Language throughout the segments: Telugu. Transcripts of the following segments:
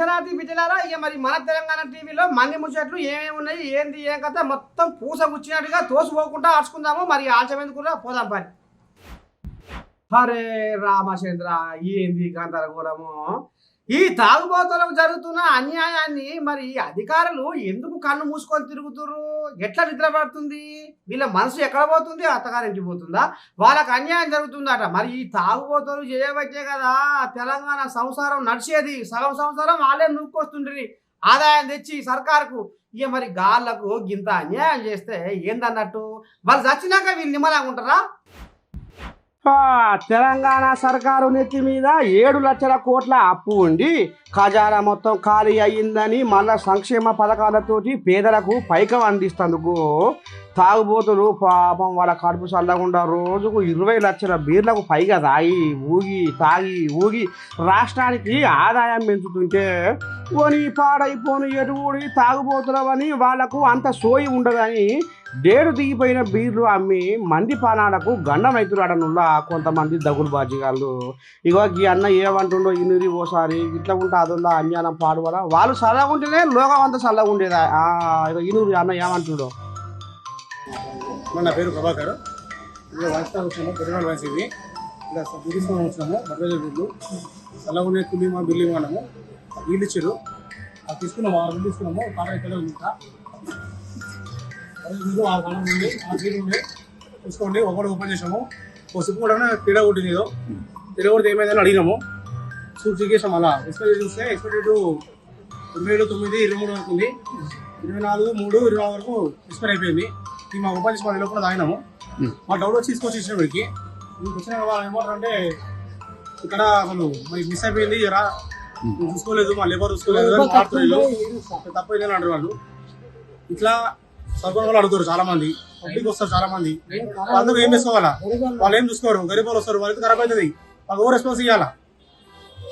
విశ్వనాథి బిడ్డలారా ఇక మరి మన తెలంగాణ టీవీలో మంది ముచ్చట్లు ఏమేమి ఉన్నాయి ఏంది ఏం కథ మొత్తం పూస గుచ్చినట్టుగా తోసిపోకుండా ఆడుచుకుందాము. మరి ఆల్చమెందుకు కూడా పోదాం పని. హరే రామచంద్ర ఏంది గందరగోళము ఈ తాగుబోతులకు జరుగుతున్న అన్యాయాన్ని మరి అధికారులు ఎందుకు కన్ను మూసుకొని తిరుగుతురు ఎట్లా నిద్ర పడుతుంది? వీళ్ళ మనసు ఎక్కడ పోతుంది? అత్తగారింటి పోతుందా? వాళ్ళకి అన్యాయం జరుగుతుందట. మరి ఈ తాగుబోతులు చేయబట్టే కదా తెలంగాణ సంసారం నడిచేది. సగం సంసారం వాళ్ళే నూక్కొస్తుండ్రి. ఆదాయం తెచ్చి సర్కారుకు. ఇక మరి గాళ్ళకు గింత అన్యాయం చేస్తే ఏందన్నట్టు? వాళ్ళు చచ్చినాక వీళ్ళు నిమ్మలాగా ఉంటారా? తెలంగాణ సర్కారు నెత్తి మీద ఏడు లక్షల కోట్ల అప్పు ఉండి ఖజానా మొత్తం ఖాళీ అయ్యిందని మళ్ళా సంక్షేమ పథకాలతోటి పేదలకు పైకం అందిస్తందుకు తాగుబోతులు పాపం వాళ్ళ కడుపు చల్లకుండా రోజుకు ఇరవై లక్షల బీర్లకు పైగా తాగి ఊగి తాగి ఊగి రాష్ట్రానికి ఆదాయం పెంచుతుంటే పోని పాడైపోను ఎటువుడి తాగుబోతులవని వాళ్ళకు అంత సోయి ఉండదని డేడు దిగిపోయిన బీర్లు అమ్మి మంది పానాలకు గండమైతురాడనుల్లా కొంతమంది దగులు బాజీగాళ్ళు. ఇగో ఈ అన్న ఏమంటుండో ఇనురి ఓసారి ఇట్లా ఉంటే అదుల్లా అన్యానం పాడువల వాళ్ళు చల్లగా ఉంటేనే లోకం అంతా చల్లగా ఉండేదా ఇగో ఇనురి అన్న ఏమంటుండో? నా పేరు ప్రభాకర్. ఇక్కడ వైస్తా వచ్చాము పెరుమాళ వయసు ఇది. ఇక్కడ సబ్బు తీసుకొని వచ్చినాము బట్టలు బిల్లు చల్లగునే తుల్లి మా బిల్లు ఇవ్వడము వీళ్ళు ఇచ్చారు. అది తీసుకున్నాము ఆరు బిల్లు తీసుకున్నాము. కాలం ఇక్కడ ఉంది? బిల్లు ఆరు కాలం ఉంది ఆ బిల్లు ఉంది తీసుకోండి ఒకటి ఓపెన్ చేసాము పసుపు కూడా పీడ కొట్టింది ఏదో. పీడ కొడితే ఏమైందని అడిగినాము. చూసి చేసాము అలా. ఎక్స్పైరీ చూస్తే ఎక్స్పైరీ డేటు ఇరవై ఏడు తొమ్మిది ఇరవై మూడు వరకు ఉంది ఇరవై నాలుగు మూడు ఇరవై వరకు ఎక్స్పైర్ అయిపోయింది. మా ఉపాధి పది లోపల తాగినాము. మా డౌట్ వచ్చి తీసుకొచ్చి ఇచ్చిన వీడికి. వచ్చిన వాళ్ళు ఏమంటారు అంటే ఇక్కడ అసలు మరి మిస్ అయిపోయింది రా. నువ్వు చూసుకోలేదు మా లేబర్ చూసుకోలేదు మాట్లాడలేదు. తప్ప ఇదే అంటారు వాళ్ళు. ఇట్లా సర్పంచ్ వాళ్ళు అడుగుతారు చాలా మంది పబ్లిక్ వస్తారు చాలా మంది అందరూ ఏం చేసుకోవాలా? వాళ్ళు ఏం చూసుకోరు? గరీబ్ వాళ్ళు వస్తారు వాళ్ళకి ఖరాబ్ అవుతుంది. వాళ్ళకి ఓవర్ రెస్పాన్స్ ఇవ్వాలా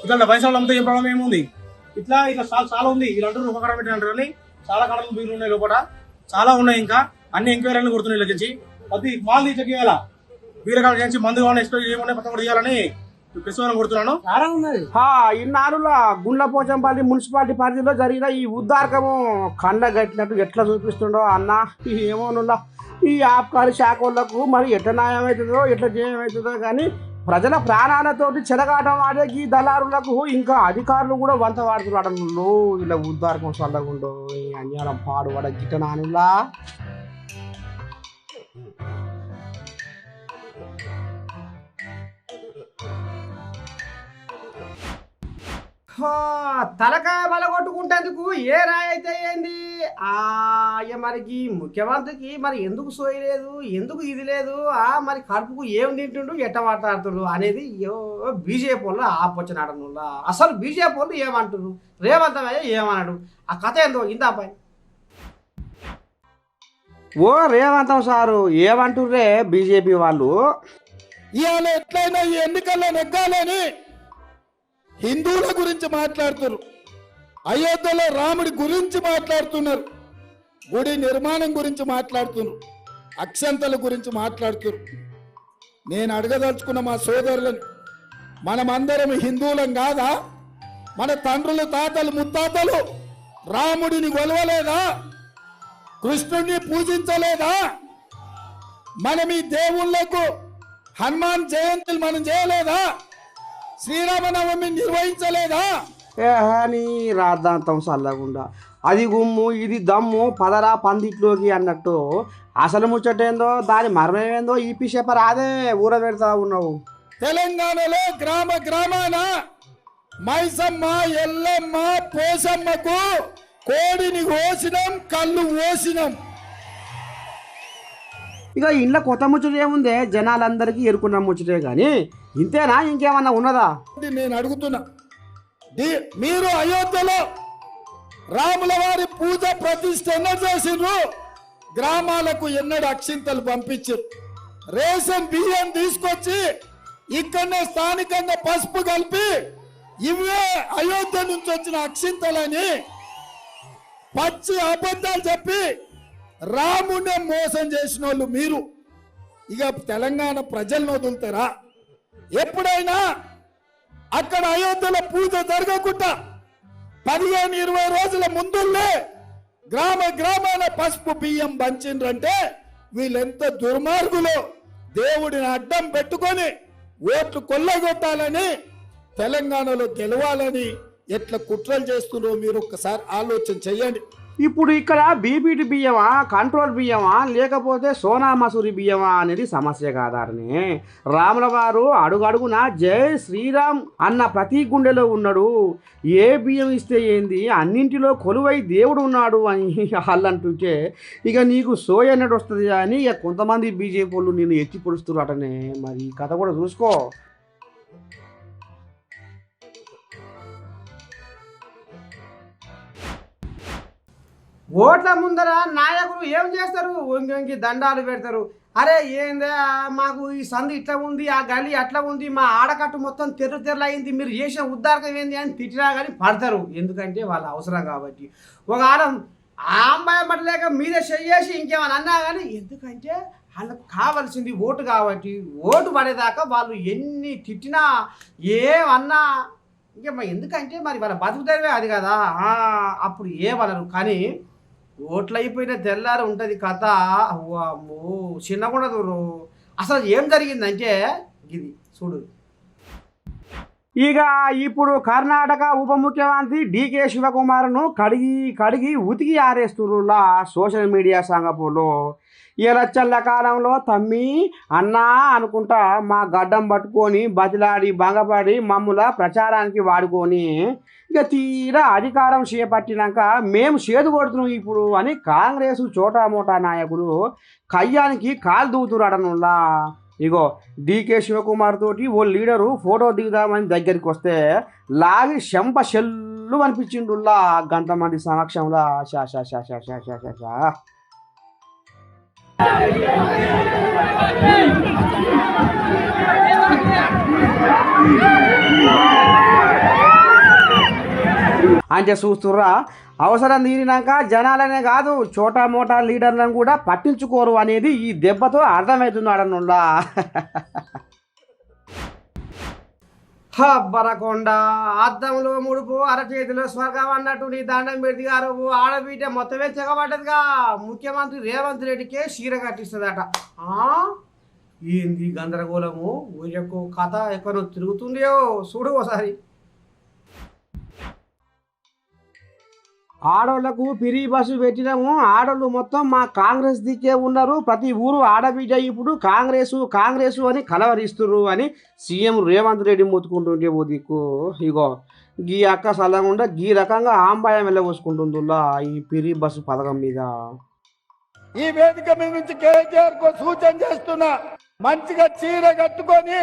ఇట్లా పైసలు అమ్మితే ఏం ప్రాబ్లం ఏముంది? ఇట్లా ఇట్లా చాలా చాలా ఉంది. వీళ్ళంటారు ఒక కడ పెట్టిన కానీ చాలా కడలు బీర్లు ఉన్నాయి లోపల. చాలా ఉన్నాయి ఇంకా. అన్ని ఎంక్వైరీలు కొడుతున్నాయి ఇలా నుంచి. ప్రతి మాల్ తీసి బీర కాడ నుంచి మందు కావాలి ఎక్స్పైర్ ఏమున్నాయి పక్కన కూడా తీయాలని ప్రశ్న కొడుతున్నాను. ఇన్నాళ్ళ గుండ్ల పోచంపల్లి మున్సిపాలిటీ పరిధిలో జరిగిన ఈ ఉద్దారకము కండ గట్టినట్టు ఎట్లా చూపిస్తుండో అన్న? ఏమోనుల్లా ఈ ఆబ్కారీ శాఖ వాళ్ళకు మరి ఎట్లా న్యాయం అవుతుందో ఎట్లా జయం అవుతుందో కానీ ప్రజల ప్రాణాలతోటి చెలగాటం ఆడే ఈ దళారులకు ఇంకా అధికారులు కూడా వంత వాడుతున్నాడు ఇలా ఉద్దారకం చల్లగుండో ఈ అన్యాయం పాడు వాడ గిట్టనానులా తలకాయ బలగొట్టుకుంటేందుకు ఏ రాయి అయితే ఏంది? ఆ మరికి ముఖ్యమంత్రికి మరి ఎందుకు సోయలేదు ఎందుకు ఇది లేదు? ఆ మరి కడుపుకు ఏం తింటుండు? ఎట్ట మాట్లాడుతుండు? అనేది బీజేపీ వాళ్ళు ఆపొచ్చినాడు అసలు బీజేపీ వాళ్ళు ఏమంటారు రేవంత్ ఏమన్నాడు? ఆ కథ ఏందో ఇందాపై ఓ రేవంతం సారు ఏమంటుర్రే బీజేపీ వాళ్ళు? ఇవాళ ఎట్లయినా ఈ ఎన్నికల్లో నెగ్గాలని హిందువుల గురించి మాట్లాడుతున్నారు అయోధ్యలో రాముడి గురించి మాట్లాడుతున్నారు. గుడి నిర్మాణం గురించి మాట్లాడుతున్నారు. అక్షంతల గురించి మాట్లాడుతున్నారు. నేను అడగదలుచుకున్న మా సోదరులను మనమందరం హిందువులం కాదా? మన తండ్రులు తాతలు ముత్తాతలు రాముడిని కొలవలేదా? కృష్ణుడిని పూజించలేదా? మనం ఈ దేవుళ్ళకు హనుమాన్ జయంతులు మనం చేయలేదా? శ్రీరామనవమి నిర్వహించలేదా? నీ రాద్దాంతం చల్లకుండా అది గుమ్ము ఇది దమ్ము పదరా పందిట్లోకి అన్నట్టు. అసలు ముచ్చటేందో దాని మరణమేందో ఈ పిషప రాదే ఊర పెడతా ఉన్నావు. తెలంగాణలో గ్రామ గ్రామాన మైసమ్మ ఎల్లమ్మ పోసమ్మకు కోడిని కోసినాం కళ్ళు ఓసినాం ఇక ఇంట్లో కొత్త ముచ్చట ఏముందే? జనాలందరికీ ఎరుకున్న ముచ్చటే కానీ ఇంతేనా? ఇంకేమన్నా ఉన్నదా? నేను అడుగుతున్నా. మీరు అయోధ్యలో రాముల వారి పూజ ప్రతిష్ఠ ఎన్నడు చేసిండ్రు? గ్రామాలకు ఎన్నడు అక్షింతలు పంపించారు. రేషన్ బియ్యం తీసుకొచ్చి ఇక్కడనే స్థానికంగా పసుపు కలిపి ఇవే అయోధ్య నుంచి వచ్చిన అక్షింతలని పచ్చి అబద్ధాలు చెప్పి రామునే మోసం చేసిన వాళ్ళు మీరు. ఇక తెలంగాణ ప్రజలను వదులుతారా? ఎప్పుడైనా అక్కడ అయోధ్యలో పూజ జరగకుండా పదిహేను ఇరవై రోజుల ముందుల్లే గ్రామ గ్రామాన పసుపు బియ్యం పంచిండ్రంటే వీళ్ళెంత దుర్మార్గులు. దేవుడిని అడ్డం పెట్టుకొని ఓట్లు కొల్లగొట్టాలని తెలంగాణలో గెలవాలని ఎట్లా కుట్రలు చేస్తున్నారో మీరు ఒక్కసారి ఆలోచన చెయ్యండి ఇప్పుడు ఇక్కడ బీపీటీ బియ్యమా కంట్రోల్ బియ్యమా లేకపోతే సోనా మసూరి బియ్యమా అనేది సమస్య కాదారనే. రాముల వారు అడుగడుగున జై శ్రీరామ్ అన్న ప్రతి గుండెలో ఉన్నాడు. ఏ బియ్యం ఇస్తే ఏంది? అన్నింటిలో కొలువై దేవుడు ఉన్నాడు అని వాళ్ళంటుంటే ఇక నీకు సోయ అన్నట్టు వస్తుంది అని ఇక కొంతమంది బీజేపీ వాళ్ళు నేను ఎత్తి పొడుస్తున్నారటనే మరి ఈ కథ కూడా చూసుకో. ఓట్ల ముందర నాయకులు ఏం చేస్తారు? వంగి వంగి దండాలు పెడతారు. అరే ఏందా మాకు ఈ సంధి ఇట్లా ఉంది ఆ గలి అట్లా ఉంది మా ఆడకట్టు మొత్తం తెర్రు తెర్రు మీరు చేసిన ఉద్దారకం ఏంది అని తిట్టినా కానీ పడతారు. ఎందుకంటే వాళ్ళ అవసరం కాబట్టి. ఒక ఆలం ఆ అమ్మాయి పట్టలేక మీరే చెయ్యేసి ఇంకేమైనా అన్నా కానీ ఎందుకంటే వాళ్ళకు కావాల్సింది ఓటు కాబట్టి ఓటు పడేదాకా వాళ్ళు ఎన్ని తిట్టినా ఏమన్నా ఇంకా ఎందుకంటే మరి వాళ్ళ బతుకుతారే అది కదా. అప్పుడు ఏమనరు. కానీ ఓట్లయిపోయిన తెల్లారి ఉంటుంది కథ. అమ్మో చిన్నగుండదు అసలు ఏం జరిగిందంటే ఇది చూడు. ఇక ఇప్పుడు కర్ణాటక ఉప ముఖ్యమంత్రి డికే శివకుమార్ను కడిగి కడిగి ఉతికి ఆరేస్తురులా సోషల్ మీడియా సంగపులో ఇరచల్ల కాలంలో తమ్మి అన్నా అనుకుంటా మా గడ్డం పట్టుకొని బతిలాడి భంగపడి మమ్ముల ప్రచారానికి వాడుకొని ఇక తీరా అధికారం చేపట్టినాక మేము చేదు కొడుతున్నాం ఇప్పుడు అని కాంగ్రెస్ చోటామోటా నాయకుడు నాయకులు కయ్యానికి కాలు దూతురాడనులా ఇగో డీకే శివకుమార్ తోటి ఓ లీడరు ఫోటో దిగుదామని దగ్గరికి వస్తే లాగి శంప షెల్లు అనిపించిండుల్లా గంతమంది సమక్షంలో. షా షా షా షా షా షా షా షా. అంటే చూస్తుర్రా అవసరం తీరినాక జనాలనే కాదు చోటా మోటా లీడర్లను కూడా పట్టించుకోరు అనేది ఈ దెబ్బతో అర్థమవుతున్నాడనుల్లా బరకొండ అద్దంలో ముడుపు అరచేతిలో స్వర్గం అన్నట్టు నీ దండం పెడితే గారు ఆడబీట మొత్తమే తెగబడ్డదిగా. ముఖ్యమంత్రి రేవంత్ రెడ్డికే చీర కట్టిస్తుందట. ఏంది గందరగోళము? ఊరికి కథ ఎక్కడో తిరుగుతుందో చూడు ఒకసారి ఆడోళ్ళకు పిరి బస్సు పెట్టినాము. ఆడోళ్ళు మొత్తం మా కాంగ్రెస్ దిక్కే ఉన్నారు. ప్రతి ఊరు ఆడబిడ్డ ఇప్పుడు కాంగ్రెస్ కాంగ్రెస్ అని కలవరిస్తురు అని సీఎం రేవంత్ రెడ్డి మొత్తుకుంటుంటే ఓ దిక్కు. ఇగో గీ అక్క సలగుండా గీ రకంగా ఆంబాయం వెళ్ళబోసుకుంటుందిలా ఈ పిరి బస్సు పథకం మీద. ఈ వేదిక మీద నుంచి కేసీఆర్కు సూచన చేస్తున్నా. మంచిగా చీర కట్టుకొని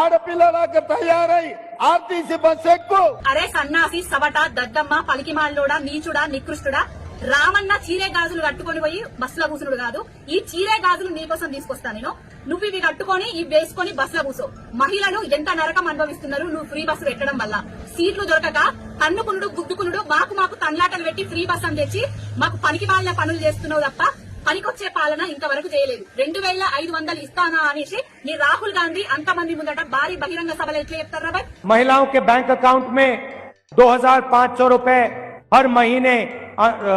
ఆడపిల్లలాగా తయారై ఆర్టీసీ బస్ ఎక్కు. అరే సన్నాసి సవట దద్దమ్మ పలికిమాల్లోడా నీచుడా నికృష్టుడా రామన్న చీరే గాజులు కట్టుకొని పోయి బస్సులో కూసునుడు కాదు. ఈ చీరే గాజులు నీకోసం తీసుకొస్తా నేను. నువ్వు ఇవి కట్టుకొని ఇవి వేసుకొని బస్సులో కూసో. మహిళలు ఎంత నరకం అనుభవిస్తున్నారు నువ్వు ఫ్రీ బస్సు పెట్టడం వల్ల. సీట్లు దొరకక తన్నుకునుడు గుద్దుకునుడు మాకు మాకు తన్లాటలు పెట్టి ఫ్రీ బస్ అని తెచ్చి మాకు పనికి పనులు చేస్తున్నావు తప్ప పనికొచ్చే పాలన ఇంతవరకు చేయలేదు రెండు వేల ఐదు వందలు ఇస్తానా అనేసి నీ రాహుల్ గాంధీ అంతమంది ముందట భారీ బహిరంగ సభలు ఎట్లా చెప్తారా బాయ్ महिलाओं के बैंक अकाउंट में 2500 रुपए हर महीने अ, अ,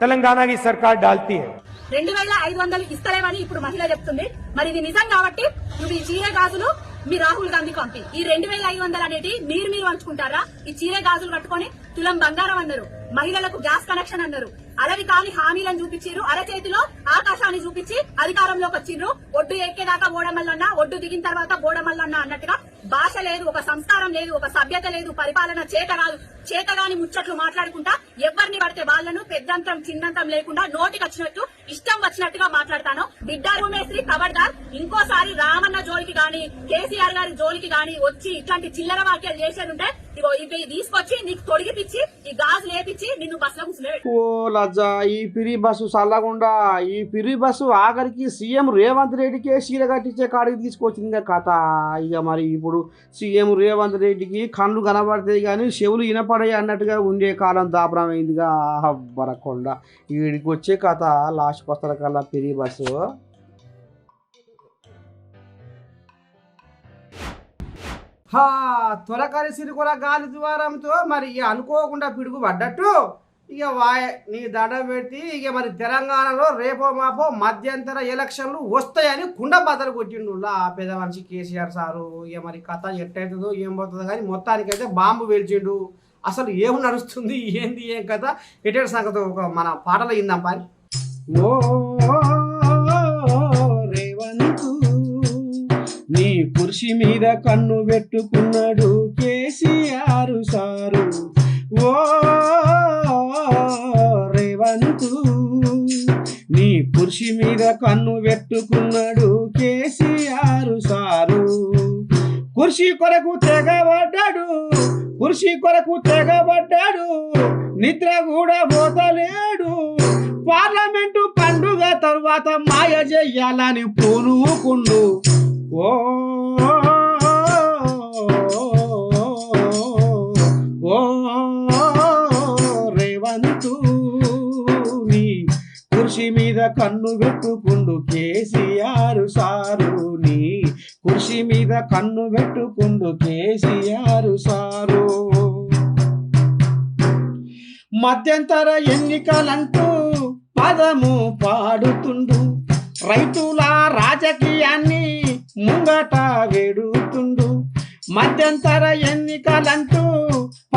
तेलंगाना की सरकार डालती है రెండు వేల ఐదు వందలు ఇస్తలేమని ఇప్పుడు మహిళ చెప్తుంది మరి ఇది నిజం కాబట్టి నువ్వు ఈ చీరే గాజులు మీ రాహుల్ గాంధీ పంపి ఈ రెండు వేల ఐదు వందలు అనేది మీరు మీరు పంచుకుంటారా? ఈ చీరే గాజులు కట్టుకొని తులం బంగారం అన్నారు. మహిళలకు గ్యాస్ కనెక్షన్ అన్నారు. అలవి కాని హామీలను చూపించారు అరచేతిలో ఆకాశాన్ని చూపించి అధికారంలోకి వచ్చిండ్రు ఒడ్డు ఎక్కేదాకా ఓడమల్లన్న ఒడ్డు దిగిన తర్వాత బోడమల్లన్న అన్నట్టుగా భాష లేదు ఒక సంస్కారం లేదు ఒక సభ్యత లేదు పరిపాలన చేత రాదు చేతగాని ముచ్చట్లు మాట్లాడుకుంటా ఎవరిని పడితే వాళ్ళను పెద్దంతం చిన్నంతం లేకుండా నోటికి వచ్చినట్టు ఇష్టం వచ్చినట్టుగా మాట్లాడతాను. బిడ్డ రూమేశ్రీ ఖబర్దార్ ఇంకోసారి రామన్న జోలికి గాని కేసీఆర్ గారి జోలికి గాని వచ్చి ఇట్లాంటి చిల్లర వాక్యాలు చేసేదింటే ఇగో ఇవి తీసుకొచ్చి నీకు తొడిగిపిచ్చి ఈ గాజు లేపిచ్చి నిన్ను బస్సులో కూర్చునే ఓ లజ్జా ఈ పిరి బస్సు చల్లకుండా ఈ పిరి బస్సు ఆఖరికి సీఎం రేవంత్ రెడ్డికే చీర కట్టించే కాడికి తీసుకొచ్చిందే కథ. ఇక మరి ఇప్పుడు సీఎం రేవంత్ రెడ్డికి కళ్ళు కనబడతాయి కానీ చెవులు వినపడాయి అన్నట్టుగా ఉండే కాలం దాపరం అయిందిగా. బరకొండ వీడికి వచ్చే కథ లాస్ట్ వస్తారు కల్లా పెరిగి బస్సు. హా త్వరకరి సిరికొల గాలి ద్వారంతో మరి ఇక అనుకోకుండా పిడుగు పడ్డట్టు. ఇక వాయ నీ దండం పెట్టి ఇక మరి తెలంగాణలో రేపో మాపో మధ్యంతర ఎలక్షన్లు వస్తాయని కుండ బద్దలు కొట్టిండు లా పెద్ద మనిషి కేసీఆర్ సారు. ఇక మరి కథ ఎట్టయితుందో ఏం పోతుందో కానీ మొత్తానికైతే బాంబు పేల్చిండు. అసలు ఏం నడుస్తుంది ఏంది ఏం కథ? ఎటువంటి సంగతి ఒక మన పాటలు అయిందాం ఓ రేవంతు నీ కుర్చీ మీద కన్ను పెట్టుకున్నాడు కేసీఆర్ సారు. ఓ రేవంతు నీ కుర్చీ మీద కన్ను పెట్టుకున్నాడు కేసీఆర్ సారు. కుర్చీ కొరకు కృషి కొరకు తెగబడ్డాడు. నిద్ర కూడా పోతలేడు. పార్లమెంటు పండుగ తరువాత మాయ చెయ్యాలని పూనుకుండు. ఓ రేవంతు నీ కుర్చీ మీద కన్ను పెట్టుకుండు కేసీఆర్ సార్. కృషి మీద కన్ను పెట్టుకుండు కేసీఆర్ సారు. మధ్యంతర ఎన్నికలంటూ పదము పాడుతుండు. రైతుల రాజకీయాన్ని ముంగట వేడుతుండు. మధ్యంతర ఎన్నికలంటూ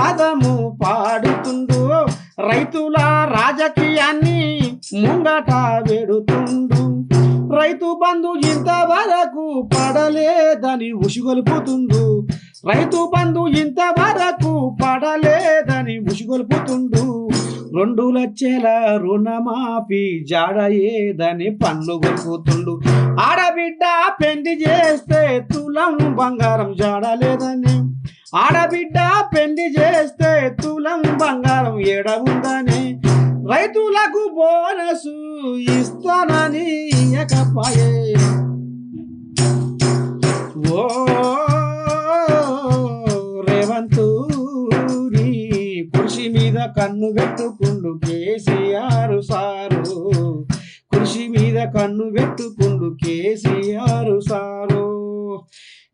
పదము పాడుతుండు. రైతుల రాజకీయాన్ని ముంగట వెడుతుండు. రైతు బంధు ఇంతవరకు పడలేదని ఉసిగొలుపుతుండు రైతు బంధు ఇంతవరకు పడలేదని ఉసిగొలుపుతుండు రెండు లక్షల రుణమాఫీ జాడ ఏదని పన్ను గొలుపుతుండు. ఆడబిడ్డ పెండి చేస్తే తులం బంగారం జాడలేదని ఆడబిడ్డ పెళ్ళి చేస్తే తులం బంగారం ఏడ ఉందని? రైతులకు బోనసు ఇస్తానని ఇయ్యకపాయే. ఓ రేవంతు నీ కృషి మీద కన్ను పెట్టుకుండు కేసీఆర్ సారు. కృషి మీద కన్ను పెట్టుకుండు కేసీఆర్ సారు.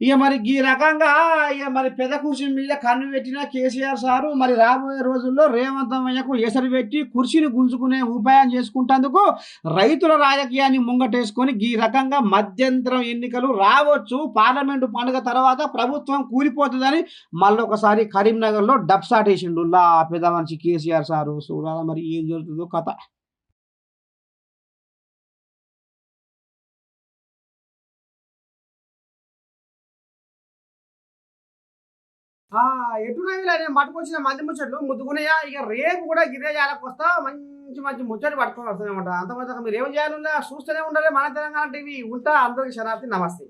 ఇక మరి ఈ రకంగా ఇక మరి పెద్ద కుర్చీ మీద కన్ను పెట్టిన కేసీఆర్ సారు మరి రాబోయే రోజుల్లో రేవంతమయ్యకు ఎసరు పెట్టి కుర్చీని గుంజుకునే ఉపాయం చేసుకుంటేందుకు రైతుల రాజకీయాన్ని ముంగటేసుకొని ఈ రకంగా మధ్యంతరం ఎన్నికలు రావచ్చు. పార్లమెంటు పండుగ తర్వాత ప్రభుత్వం కూలిపోతుందని మళ్ళొకసారి కరీంనగర్లో డబ్సాట్ వేసిండు లా పెద్ద మనిషి కేసీఆర్ సారు. చూడాలి మరి ఏం జరుగుతుందో కథ. ఎటునవిలా నేను పట్టుకొచ్చిన మంది ముచ్చట్లు ముద్దుకునేయా ఇక రేపు కూడా గిరే జాలకు వస్తా మంచి మంచి ముచ్చట్లు పట్టుకొని వస్తానమాట అంతమంది మీరు ఏం చేయాలన్నా చూస్తూనే ఉండాలి మన తెలంగాణ టీవీ. ఉంటా అందరికి శరాబ్ది నమస్తే.